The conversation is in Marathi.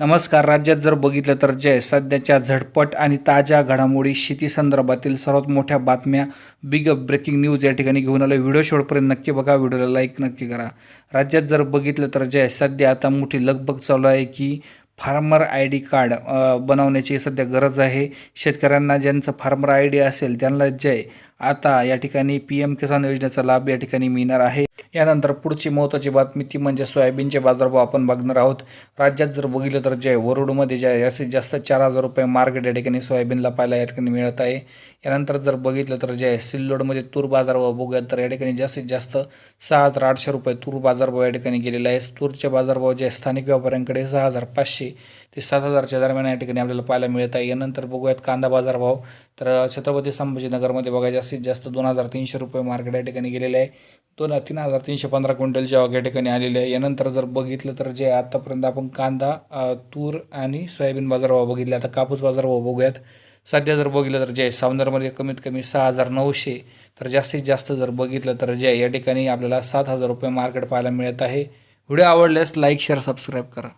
नमस्कार राज्यात जर बघितलं तर जय. सध्याच्या झटपट आणि ताज्या घडामोडी शेती संदर्भातील सर्वात मोठ्या बातम्या बिग ब्रेकिंग न्यूज या ठिकाणी घेऊन आलो व्हिडिओ शेवटपर्यंत नक्की बघा व्हिडिओला लाईक नक्की करा. राज्यात जर बघितलं तर जय. सध्या आता मोठी लगबग चालू आहे की फार्मर आय डी कार्ड बनवण्याची सध्या गरज आहे. शेतकऱ्यांना ज्यांचं फार्मर आय डी असेल त्यांना जय. आता या ठिकाणी पी एम किसान योजनेचा लाभ या ठिकाणी मिळणार आहे. यानंतर पुढची महत्त्वाची बातमी ती म्हणजे सोयाबीनचे बाजारभाव आपण बघणार आहोत. राज्यात जर बघितलं तर जे वरुडमध्ये जे जास्तीत जास्त चार हजार रुपये मार्केट या ठिकाणी सोयाबीनला पाहायला या ठिकाणी मिळत आहे. यानंतर जर बघितलं तर जे आहे सिल्लोडमध्ये तूर बाजारभाव बघूयात तर या ठिकाणी जास्तीत जास्त सहा हजार आठशे रुपये तूर बाजारभाव या ठिकाणी गेलेला आहे. तूरचे बाजारभाव जे स्थानिक व्यापाऱ्यांकडे सहा हजार पाचशे ते सात हजारच्या दरम्यान या ठिकाणी आपल्याला पाहायला मिळत आहे. यानंतर बघूयात कांदा बाजारभाव. तर छत्रपती संभाजीनगरमध्ये बघा जास्तीत जास्त दोन हजार तीनशे रुपये मार्केट या ठिकाणी गेलेले आहे. दोन तीन हजार तीनशे पंधरा क्विंटलच्या या ठिकाणी आलेली आहे यानंतर जर बघितलं तर जे आत्तापर्यंत आपण कांदा तूर आणि सोयाबीन बाजारभाव बघितले आता कापूस बाजारभाव बघूयात. सध्या जर बघितलं तर जे सावनेरमध्ये कमीत कमी सहा हजार नऊशे तर जास्तीत जास्त जर बघितलं तर जे या ठिकाणी आपल्याला सात हजार रुपये मार्केट पाहायला मिळत आहे. व्हिडिओ आवडल्यास लाईक शेअर सबस्क्राईब करा.